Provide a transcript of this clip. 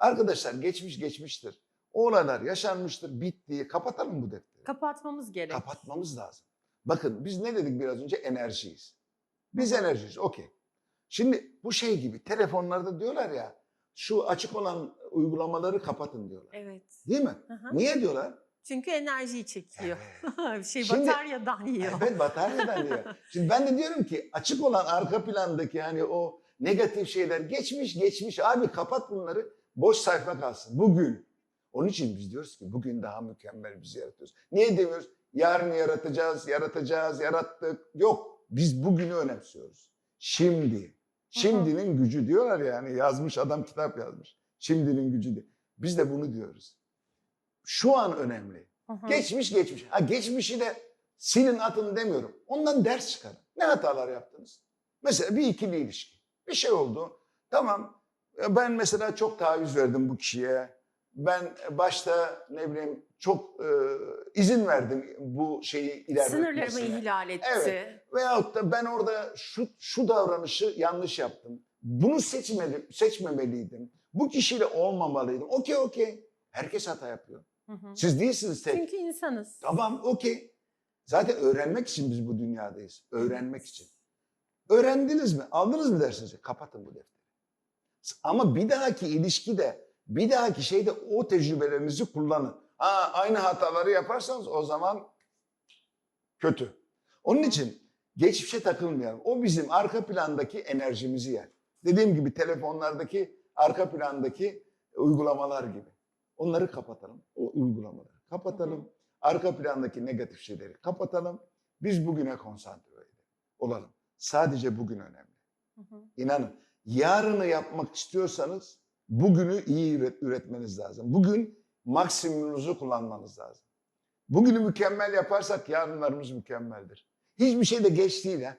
Arkadaşlar geçmiş geçmiştir. O olaylar yaşanmıştır, bitti. Kapatalım bu defteri. Kapatmamız gerek. Kapatmamız lazım. Bakın biz ne dedik biraz önce? Enerjiyiz. Biz enerjiyiz, okey. Şimdi bu şey gibi telefonlarda diyorlar ya şu açık olan uygulamaları kapatın diyorlar. Evet. Değil mi? Hı. Niye diyorlar? Çünkü enerjiyi çekiyor. Bir şey Şimdi- bataryadan yiyor. Evet bataryadan diyor. Şimdi ben de diyorum ki açık olan arka plandaki hani o negatif şeyler geçmiş geçmiş. Abi kapat bunları. Boş sayfa kalsın. Bugün. Onun için biz diyoruz ki bugün daha mükemmel bizi yaratıyoruz. Niye demiyoruz? Yarın yaratacağız, yaratacağız, yarattık. Yok. Biz bugünü önemsiyoruz. Şimdi. Şimdinin gücü diyorlar yani yazmış adam kitap yazmış. Şimdinin gücü diye. Biz de bunu diyoruz. Şu an önemli. Geçmiş geçmiş. Ha geçmişi de silin atın demiyorum. Ondan ders çıkarın. Ne hatalar yaptınız? Mesela bir ikili ilişki. Bir şey oldu. Tamam ben mesela çok taviz verdim bu kişiye. Ben başta ne bileyim çok e, izin verdim bu şeyi Sınırlarımı ilerletmesine. ihlal etti. Evet. Veyahut da ben orada şu, şu davranışı yanlış yaptım. Bunu seçmeli, seçmemeliydim. Bu kişiyle olmamalıydım. Okey okey. Herkes hata yapıyor. Hı hı. Siz değilsiniz tek. Çünkü insanız. Tamam okey. Zaten öğrenmek için biz bu dünyadayız. Öğrenmek için. Öğrendiniz mi? Aldınız mı dersinizi? Kapatın bu defteri. Ama bir dahaki ilişkide, bir dahaki şeyde o tecrübelerinizi kullanın. Ha, aynı hataları yaparsanız o zaman kötü. Onun için geçmişe takılmayalım. O bizim arka plandaki enerjimizi yer. Dediğim gibi telefonlardaki arka plandaki uygulamalar gibi. Onları kapatalım. O uygulamaları kapatalım. Arka plandaki negatif şeyleri kapatalım. Biz bugüne konsantre. Olalım. Sadece bugün önemli. İnanın. Yarını yapmak istiyorsanız bugünü iyi üret- üretmeniz lazım. Bugün maksimumunuzu kullanmanız lazım. Bugünü mükemmel yaparsak yarınlarımız mükemmeldir. Hiçbir şey de geç değil ha.